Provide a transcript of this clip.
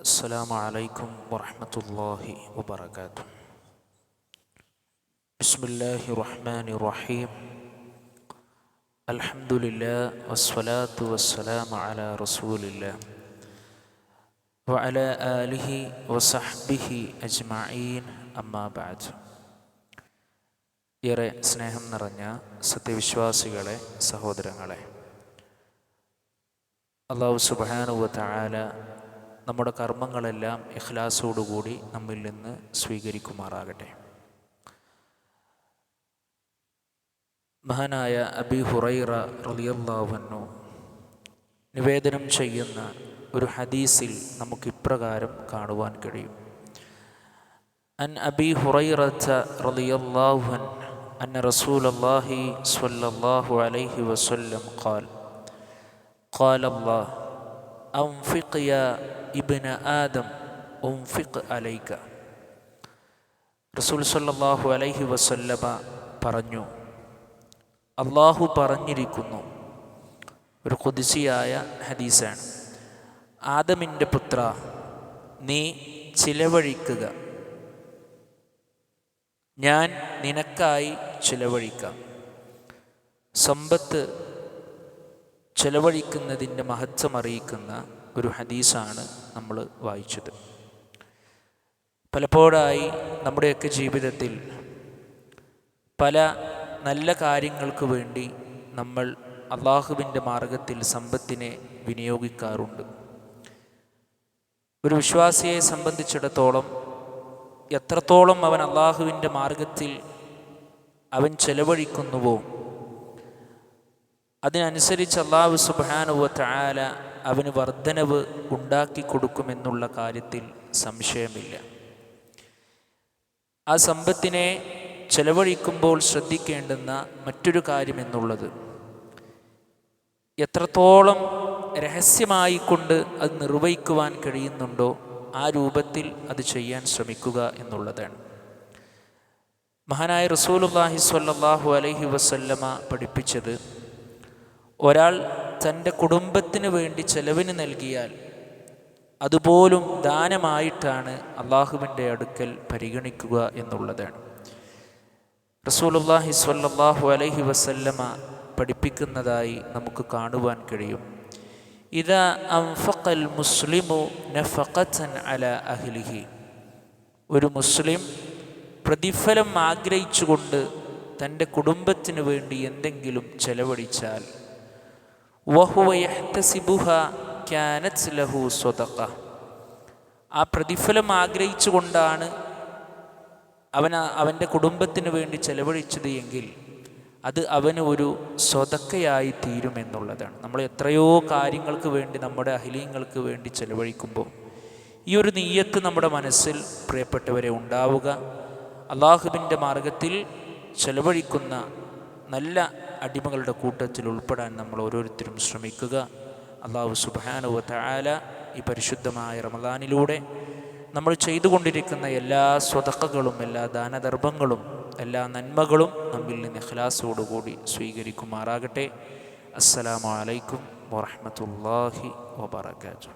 السلام عليكم ورحمة الله وبركاته بسم الله الرحمن الرحيم الحمد لله والصلاة والسلام على رسول الله وعلى آله وصحبه أجمعين أما بعد ഏറെ സ്നേഹം നിറഞ്ഞ സത്യവിശ്വാസികളെ സഹോദരങ്ങളെ അള്ളാഹു സുബാനുവ താല നമ്മുടെ കർമ്മങ്ങളെല്ലാം ഇഖ്ലാസോടുകൂടി നമ്മിൽ നിന്ന് സ്വീകരിക്കുമാറാകട്ടെ മഹാനായ അബി ഹുറൈറ റലിയല്ലാവന്നു നിവേദനം ചെയ്യുന്ന ഒരു ഹദീസിൽ നമുക്ക് ഇപ്രകാരം കാണുവാൻ കഴിയും അൻ അബി ഹുറൈറത്ത റലിയല്ലാഹുൻ أن رسول الله صلى الله عليه وسلم قال قال الله യ ആദം ഒംഫിഖ് റസൂൽ സല്ലാഹു അലൈഹി വസല്ലമ പറഞ്ഞു അള്ളാഹു പറഞ്ഞിരിക്കുന്നു ഒരു കുതിസിയായ ഹദീസാണ്. ആദമിന്റെ പുത്ര നീ ചിലവഴിക്കുക. ഞാൻ നിനക്കായി ചിലവഴിക്കാം. സമ്പത്ത് ചിലവഴിക്കുന്നതിന്റെ മഹത്വം അറിയിക്കുന്ന ഒരു ഹദീസാണ് നമ്മൾ വായിച്ചത്. പലപ്പോഴായി നമ്മുടെയൊക്കെ ജീവിതത്തിൽ പല നല്ല കാര്യങ്ങൾക്ക് വേണ്ടി നമ്മൾ അള്ളാഹുവിന്റെ മാർഗത്തിൽ സമ്പത്തിനെ വിനിയോഗിക്കാറുണ്ട്. ഒരു വിശ്വാസിയെ സംബന്ധിച്ചിടത്തോളം എത്രത്തോളം അവൻ അള്ളാഹുവിന്റെ മാർഗത്തിൽ അവൻ ചെലവഴിക്കുന്നുവോ അതിനനുസരിച്ച് അള്ളാഹു സുബാനുവത്തായാല അവന് വർധനവ് ഉണ്ടാക്കി കൊടുക്കുമെന്നുള്ള കാര്യത്തിൽ സംശയമില്ല. ആ സമ്പത്തിനെ ചെലവഴിക്കുമ്പോൾ ശ്രദ്ധിക്കേണ്ടുന്ന മറ്റൊരു കാര്യം എന്നുള്ളത് എത്രത്തോളം രഹസ്യമായിക്കൊണ്ട് അത് നിർവഹിക്കുവാൻ കഴിയുന്നുണ്ടോ ആ രൂപത്തിൽ അത് ചെയ്യാൻ ശ്രമിക്കുക എന്നുള്ളതാണ്. മഹാനായ റസൂലുല്ലാഹി സ്വല്ലല്ലാഹു അലഹി വസല്ലമ പഠിപ്പിച്ചത് ഒരാൾ തന്റെ കുടുംബത്തിന് വേണ്ടി ചെലവിന് നൽകിയാൽ അതുപോലും ദാനമായിട്ടാണ് അള്ളാഹുവിന്റെ അടുക്കൽ പരിഗണിക്കുക എന്നുള്ളതാണ്. റസൂലുല്ലാഹി സ്വല്ലല്ലാഹു അലഹി വസല്ലമ പഠിപ്പിക്കുന്നതായി നമുക്ക് കാണുവാൻ കഴിയും. ഇതാ അംഫഖൽ മുസ്ലിമു നഫഖത്തൻ അല അഹ്ലിഹി. ഒരു മുസ്ലിം പ്രതിഫലം ആഗ്രഹിച്ചുകൊണ്ട് തന്റെ കുടുംബത്തിന് വേണ്ടി എന്തെങ്കിലും ചെലവഴിച്ചാൽ ലഹു സ്വതക്ക ആ പ്രതിഫലം ആഗ്രഹിച്ചുകൊണ്ടാണ് അവൻ അവന്റെ കുടുംബത്തിന് വേണ്ടി ചെലവഴിച്ചത് എങ്കിൽ അത് അവന് ഒരു സ്വതക്കയായി തീരുമെന്നുള്ളതാണ് നമ്മൾ എത്രയോ കാര്യങ്ങൾക്ക് വേണ്ടി നമ്മുടെ അഹിലീങ്ങൾക്ക് വേണ്ടി ചെലവഴിക്കുമ്പോൾ ഈ ഒരു നീയത്ത് നമ്മുടെ മനസ്സിൽ പ്രിയപ്പെട്ടവരെ ഉണ്ടാവുക. അള്ളാഹുബിന്റെ മാർഗത്തിൽ ചെലവഴിക്കുന്ന നല്ല അടിമകളുടെ കൂട്ടത്തിൽ ഉൾപ്പെടാൻ നമ്മൾ ഓരോരുത്തരും ശ്രമിക്കുക. അള്ളാഹു സുബാനുവ താല ഈ പരിശുദ്ധമായ റമദാനിലൂടെ നമ്മൾ ചെയ്തുകൊണ്ടിരിക്കുന്ന എല്ലാ സ്വതക്കകളും എല്ലാ ദാനധർമ്മങ്ങളും എല്ലാ നന്മകളും നമ്മിൽ നിന്ന് ഖലാസോടുകൂടി സ്വീകരിക്കുമാറാകട്ടെ. അസ്സലാമലൈക്കും വറഹമത്തല്ലാഹി വബർക്കാത്തു